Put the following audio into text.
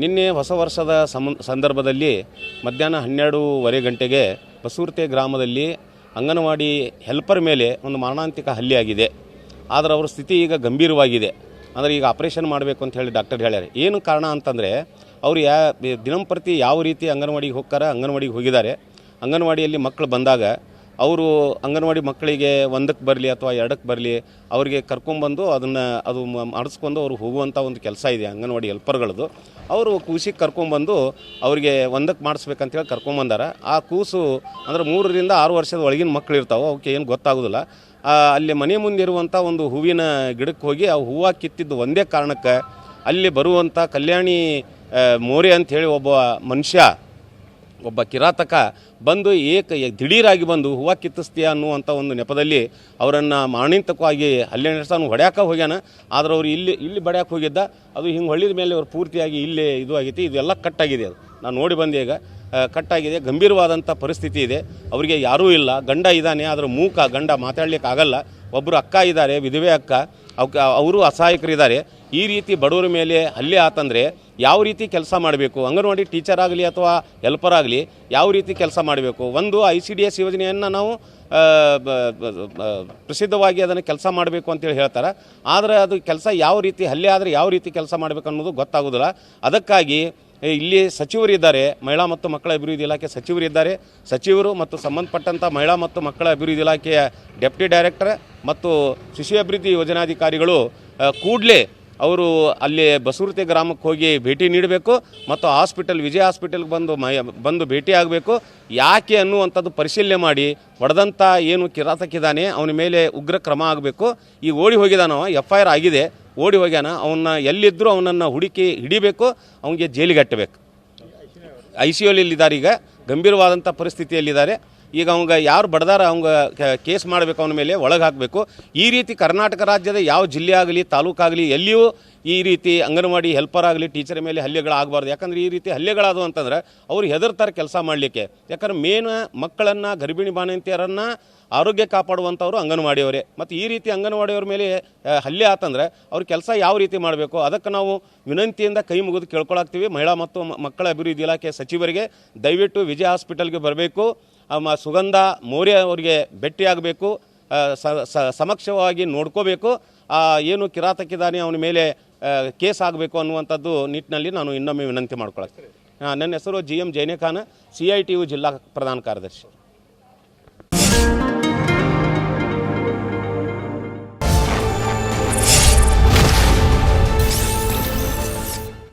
ನಿನ್ನೆ ಹೊಸ ವರ್ಷದ ಸಮ, ಸಂದರ್ಭದಲ್ಲಿ ಮಧ್ಯಾಹ್ನ ಹನ್ನೆರಡೂವರೆ ಗಂಟೆಗೆ ಬಸೂರ್ತೆ ಗ್ರಾಮದಲ್ಲಿ ಅಂಗನವಾಡಿ ಹೆಲ್ಪರ್ ಮೇಲೆ ಒಂದು ಮಾರಣಾಂತಿಕ ಹಲ್ಲೆ ಆಗಿದೆ. ಆದರೆ ಅವರ ಸ್ಥಿತಿ ಈಗ ಗಂಭೀರವಾಗಿದೆ. ಅಂದರೆ ಈಗ ಆಪರೇಷನ್ ಮಾಡಬೇಕು ಅಂತ ಹೇಳಿ ಡಾಕ್ಟರ್ ಹೇಳ್ಯಾರೆ. ಏನು ಕಾರಣ ಅಂತಂದರೆ ಅವರು ಯಾ, ದಿನಂಪ್ರತಿ ಯಾವ ರೀತಿ ಅಂಗನವಾಡಿಗೆ ಹೋಗ್ತಾರೆ, ಅಂಗನವಾಡಿಗೆ ಹೋಗಿದ್ದಾರೆ. ಅಂಗನವಾಡಿಯಲ್ಲಿ ಮಕ್ಕಳು ಬಂದಾಗ ಅವರು ಅಂಗನವಾಡಿ ಮಕ್ಕಳಿಗೆ ಒಂದಕ್ಕೆ ಬರಲಿ ಅಥವಾ ಎರಡಕ್ಕೆ ಬರಲಿ ಅವರಿಗೆ ಕರ್ಕೊಂಬಂದು ಅದನ್ನು ಅದು ಮಾಡಿಸ್ಕೊಂಡು ಅವರು ಹೋಗುವಂಥ ಒಂದು ಕೆಲಸ ಇದೆ ಅಂಗನವಾಡಿ ಹೆಲ್ಪರ್ಗಳದ್ದು ಅವರು ಕೂಸಿಗೆ ಕರ್ಕೊಂಬಂದು ಅವರಿಗೆ ಒಂದಕ್ಕೆ ಮಾಡಿಸ್ಬೇಕಂತೇಳಿ ಕರ್ಕೊಂಬಂದಾರ ಆ ಕೂಸು ಅಂದ್ರೆ ಮೂರರಿಂದ ಆರು ವರ್ಷದ ಒಳಗಿನ ಮಕ್ಕಳು ಇರ್ತಾವೆ ಅವಕ್ಕೆ ಏನು ಗೊತ್ತಾಗೋದಿಲ್ಲ. ಅಲ್ಲಿ ಮನೆ ಮುಂದೆ ಇರುವಂಥ ಒಂದು ಹೂವಿನ ಗಿಡಕ್ಕೆ ಹೋಗಿ ಆ ಹೂವು ಕಿತ್ತಿದ್ದು ಒಂದೇ ಕಾರಣಕ್ಕೆ ಅಲ್ಲಿ ಬರುವಂಥ ಕಲ್ಯಾಣಿ ಮೋರೆ ಅಂಥೇಳಿ ಒಬ್ಬ ಮನುಷ್ಯ ಒಬ್ಬ ಕಿರಾತಕ ಬಂದು ಏಕ ದಿಢೀರಾಗಿ ಬಂದು ಹೂವು ಕಿತ್ತಿಸ್ತೀಯ ಅನ್ನುವಂಥ ಒಂದು ನೆಪದಲ್ಲಿ ಅವರನ್ನು ಮಾಣಿಂತಕವಾಗಿ ಹಲ್ಲೆ ನಡೆಸ್ತಾನು. ಹೊಡ್ಯಾಕ ಹೋಗ್ಯಾನ. ಆದ್ರೆ ಅವ್ರು ಇಲ್ಲಿ ಇಲ್ಲಿ ಬಡ್ಯಾಕೆ ಹೋಗಿದ್ದ. ಅದು ಹಿಂಗೆ ಹೊಳ್ಳಿದ ಮೇಲೆ ಅವ್ರು ಪೂರ್ತಿಯಾಗಿ ಇಲ್ಲೇ ಇದು ಆಗೈತಿ. ಇದೆಲ್ಲ ಕಟ್ಟಾಗಿದೆ ಅದು. ನಾನು ನೋಡಿ ಬಂದೆ ಈಗ. ಕಟ್ಟಾಗಿದೆ. ಗಂಭೀರವಾದಂಥ ಪರಿಸ್ಥಿತಿ ಇದೆ. ಅವರಿಗೆ ಯಾರೂ ಇಲ್ಲ. ಗಂಡ ಇದ್ದಾನೆ, ಆದರೆ ಮೂಕ, ಗಂಡ ಮಾತಾಡಲಿಕ್ಕೆ ಆಗಲ್ಲ ಒಬ್ಬರು ಅಕ್ಕ ಇದ್ದಾರೆ, ವಿಧವೆ ಅಕ್ಕ. ಅವರು ಅಸಹಾಯಕರಿದ್ದಾರೆ. ಈ ರೀತಿ ಬಡವರ ಮೇಲೆ ಹಲ್ಲೆ ಆತಂದರೆ ಯಾವ ರೀತಿ ಕೆಲಸ ಮಾಡಬೇಕು? ಅಂಗನವಾಡಿ ಟೀಚರ್ ಆಗಲಿ ಅಥವಾ ಹೆಲ್ಪರ್ ಆಗಲಿ ಯಾವ ರೀತಿ ಕೆಲಸ ಮಾಡಬೇಕು? ಒಂದು ಐ ಸಿ ಡಿ ಎಸ್ ಯೋಜನೆಯನ್ನು ನಾವು ಪ್ರಸಿದ್ಧವಾಗಿ ಅದನ್ನು ಕೆಲಸ ಮಾಡಬೇಕು ಅಂತೇಳಿ ಹೇಳ್ತಾರೆ. ಆದರೆ ಅದು ಕೆಲಸ ಯಾವ ರೀತಿ ಹಲ್ಲೆ ಆದರೆ ಯಾವ ರೀತಿ ಕೆಲಸ ಮಾಡಬೇಕು ಅನ್ನೋದು ಗೊತ್ತಾಗೋದಿಲ್ಲ. ಅದಕ್ಕಾಗಿ ಇಲ್ಲಿ ಸಚಿವರಿದ್ದಾರೆ ಮಹಿಳಾ ಮತ್ತು ಮಕ್ಕಳ ಅಭಿವೃದ್ಧಿ ಇಲಾಖೆ ಸಚಿವರಿದ್ದಾರೆ ಸಚಿವರು ಮತ್ತು ಸಂಬಂಧಪಟ್ಟಂಥ ಮಹಿಳಾ ಮತ್ತು ಮಕ್ಕಳ ಅಭಿವೃದ್ಧಿ ಇಲಾಖೆಯ ಡೆಪ್ಟಿ ಡೈರೆಕ್ಟರ್ ಮತ್ತು ಶಿಶು ಅಭಿವೃದ್ಧಿ ಯೋಜನಾಧಿಕಾರಿಗಳು ಕೂಡಲೇ ಅವರು ಅಲ್ಲಿ ಬಸೂರತೆ ಗ್ರಾಮಕ್ಕೆ ಹೋಗಿ ಭೇಟಿ ನೀಡಬೇಕು ಮತ್ತು ಹಾಸ್ಪಿಟಲ್, ವಿಜಯ ಹಾಸ್ಪಿಟಲ್ಗೆ ಬಂದು ಮೈ, ಬಂದು ಭೇಟಿ ಆಗಬೇಕು. ಯಾಕೆ ಅನ್ನುವಂಥದ್ದು ಪರಿಶೀಲನೆ ಮಾಡಿ ಹೊಡೆದಂಥ ಏನು ಕಿರಾತಕ್ಕಿದ್ದಾನೆ ಅವನ ಮೇಲೆ ಉಗ್ರ ಕ್ರಮ ಆಗಬೇಕು. ಈಗ ಓಡಿ ಹೋಗಿದ್ದಾನೋ ಎಫ್ ಐ ಆಗಿದೆ. ಓಡಿ ಹೋಗ್ಯಾನ, ಅವನ್ನ ಎಲ್ಲಿದ್ದರೂ ಅವನನ್ನು ಹುಡುಕಿ ಹಿಡಿಬೇಕು, ಅವನಿಗೆ ಜೈಲಿಗೆ ಅಟ್ಟಬೇಕು. ಐ ಸಿ ಇದ್ದಾರೆ ಈಗ ಗಂಭೀರವಾದಂಥ ಪರಿಸ್ಥಿತಿಯಲ್ಲಿದ್ದಾರೆ. ಈಗ ಅವಂಗ ಯಾರು ಬಡದಾರ ಅವಂಗ ಕೇಸ್ ಮಾಡಬೇಕು ಅವನ ಮೇಲೆ ಒಳಗೆ ಹಾಕಬೇಕು. ಈ ರೀತಿ ಕರ್ನಾಟಕ ರಾಜ್ಯದ ಯಾವ ಜಿಲ್ಲೆ ಆಗಲಿ ತಾಲೂಕಾಗಲಿ ಎಲ್ಲಿಯೂ ಈ ರೀತಿ ಅಂಗನವಾಡಿ ಹೆಲ್ಪರ್ ಆಗಲಿ, ಟೀಚರ್ ಮೇಲೆ ಹಲ್ಲೆಗಳಾಗಬಾರ್ದು ಯಾಕಂದ್ರೆ ಈ ರೀತಿ ಹಲ್ಲೆಗಳಾದವು ಅಂತಂದ್ರೆ ಅವ್ರು ಹೆದರ್ತಾರೆ ಕೆಲಸ ಮಾಡಲಿಕ್ಕೆ. ಯಾಕಂದ್ರೆ ಮೇನ್ ಮಕ್ಕಳನ್ನು, ಗರ್ಭಿಣಿ ಬಾಣಂತಿಯರನ್ನು ಆರೋಗ್ಯ ಕಾಪಾಡುವಂಥವ್ರು ಅಂಗನವಾಡಿಯವರೇ. ಮತ್ತು ಈ ರೀತಿ ಅಂಗನವಾಡಿಯವ್ರ ಮೇಲೆ ಹಲ್ಲೆ ಆತಂದ್ರೆ ಅವ್ರ ಕೆಲಸ ಯಾವ ರೀತಿ ಮಾಡಬೇಕು? ಅದಕ್ಕೆ ನಾವು ವಿನಂತಿಯಿಂದ ಕೈ ಮುಗಿದು ಕೇಳ್ಕೊಳಾಗ್ತೀವಿ. ಮಹಿಳಾ ಮತ್ತು ಮಕ್ಕಳ ಅಭಿವೃದ್ಧಿ ಇಲಾಖೆ ಸಚಿವರಿಗೆ ದಯವಿಟ್ಟು ವಿಜಯ ಹಾಸ್ಪಿಟಲ್ಗೆ ಬರಬೇಕು. ಸುಗಂಧ ಮೌರ್ಯ ಅವರಿಗೆ ಭೇಟಿಯಾಗಬೇಕು ಸಮಕ್ಷವಾಗಿ ನೋಡ್ಕೋಬೇಕು. ಏನು ಕಿರಾತಕ್ಕಿದ್ದಾನೆ ಅವನ ಮೇಲೆ ಕೇಸ್ ಆಗಬೇಕು ಅನ್ನುವಂಥದ್ದು ನಿಟ್ಟಿನಲ್ಲಿ ನಾನು ಇನ್ನೊಮ್ಮೆ ವಿನಂತಿ ಮಾಡ್ಕೊಳ್ತೀನಿ ನನ್ನ ಹೆಸರು G M Jainekhan, C I T U ಜಿಲ್ಲಾ ಪ್ರಧಾನ ಕಾರ್ಯದರ್ಶಿ.